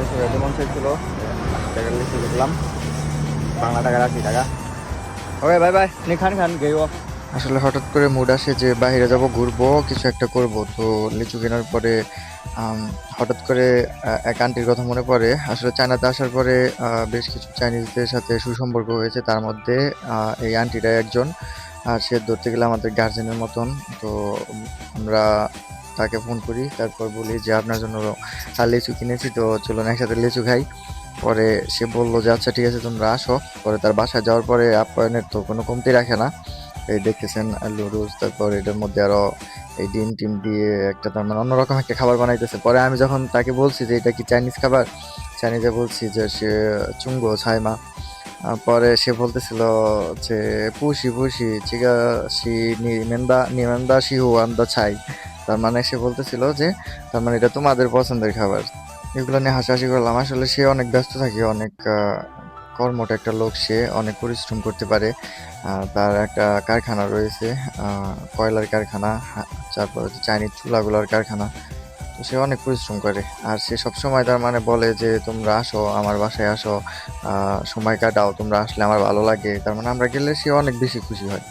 আশি টাকার লিচু দেখলাম বাংলা টাকার আশি টাকা। ওকে বাই বাই খান আসলে হঠাৎ করে মুড আসে যে বাইরে যাব, ঘুরবো, কিছু একটা করব। তো লিচু কেনার পরে হঠাৎ করে এক আন্টির কথা মনে পড়ে। আসলে চায়নাতে আসার পরে বেশ কিছু চাইনিজদের সাথে সুসম্পর্ক হয়েছে। তার মধ্যে এই আন্টিটা একজন। আর সে ধরতে গেলে আমাদের গার্জেনের মতন। তো আমরা তাকে ফোন করি, তারপর বলি যে, আপনার জন্য আর লিচু কিনেছি, তো চলুন একসাথে লিচু খাই। পরে সে বলল যে আচ্ছা ঠিক আছে, তোমরা আসো। পরে তার বাসায় যাওয়ার পরে আপ্যায়নের তো কোনো কমতি রাখে না। এই দেখতেছেন আলু লুডুস তারপর এটার মধ্যে আরও এই ডিম টিম দিয়ে একটা তার মানে অন্যরকম একটা খাবার বানাইতেছে। পরে আমি যখন তাকে বলছি যে, এটা কি চাইনিজ খাবার? চাইনিজে বলছি যে, সে চুঙ্গো ছাইমা। পরে সে বলতেছিল যে, পুষি পুষি চিগা সি নিমেন্দা নিমেন্দা শিহু আন্দা ছাই। তার মানে সে বলতেছিল যে তার মানে এটা তোমাদের পছন্দের খাবার। এগুলো নিয়ে হাসাহাসি করলাম। আসলে সে অনেক ব্যস্ত থাকে অনেক আহ, কর্মঠ একটা লোক সে অনেক পরিশ্রম করতে পারে। তার একটা কারখানা রয়েছে কয়লার কারখানা তারপর হচ্ছে চাইনিজ চুলাগুলোর কারখানা। তো সে অনেক পরিশ্রম করে। আর সে সবসময় তার মানে বলে যে তোমরা আসো আমার বাসায় আসো সময় কাটাও তোমরা আসলে আমার ভালো লাগে। তার মানে আমরা গেলে সে অনেক বেশি খুশি হয়।